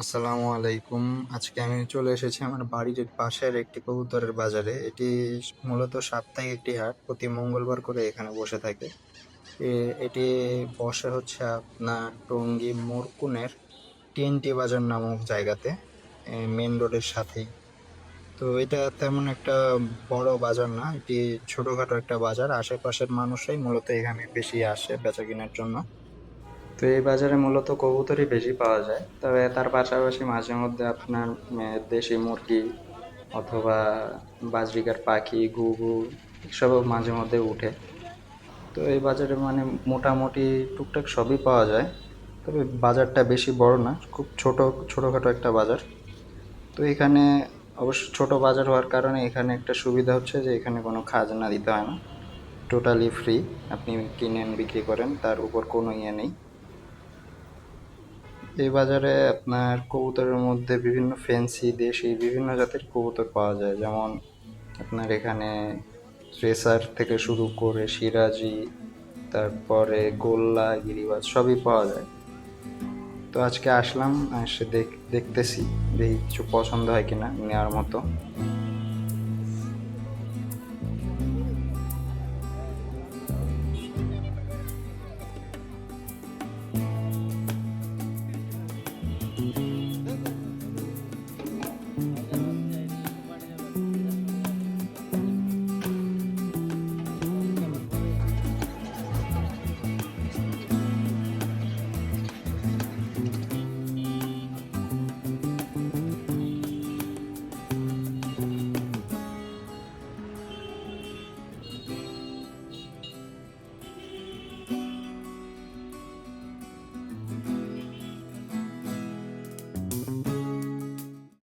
আসসালামু আলাইকুম। আজকে আমি চলে এসেছি আমার বাড়ির পাশের একটি কবুতরের বাজারে। এটি মূলত সাপ্তাহিক একটি হাট, প্রতি মঙ্গলবার করে এখানে বসে থাকে। এটি বসে হচ্ছে আপনার টঙ্গী মোরকুনের টিএনটি বাজার নামক জায়গাতে মেন রোডের সাথেই। তো এটা তেমন একটা বড় বাজার না, এটি ছোটোখাটো একটা বাজার। আশেপাশের মানুষই মূলত এখানে বেশি আসে বেচা কেনার জন্য। তো এই বাজারে মূলত কবুতরই বেশি পাওয়া যায়। তবে তার পাশাপাশি মাঝে মধ্যে আপনার দেশি মুরগি অথবা বাজরিকার পাখি ঘুঘু এসবও মাঝে মধ্যে উঠে। তো এই বাজারে মানে মোটামুটি টুকটাক সবই পাওয়া যায়। তবে বাজারটা বেশি বড় না, খুব ছোট, ছোটোখাটো একটা বাজার। তো এখানে অবশ্য ছোট বাজার হওয়ার কারণে এখানে একটা সুবিধা হচ্ছে যে এখানে কোনো খাজনা দিতে হয় না। টোটালি ফ্রি আপনি কিনেন, বিক্রি করেন, তার উপর কোনো ইয়ে নেই। এই বাজারে আপনার কবুতরের মধ্যে বিভিন্ন ফ্যান্সি দেশি বিভিন্ন জাতের কবুতর পাওয়া যায়। যেমন আপনার এখানে রেসার থেকে শুরু করে সিরাজি, তারপরে গোল্লা, গিরিবাজ সবই পাওয়া যায়। তো আজকে আসলাম, এসে দেখ, দেখতেছি, দেখি কিছু পছন্দ হয় কিনা নেওয়ার মতো।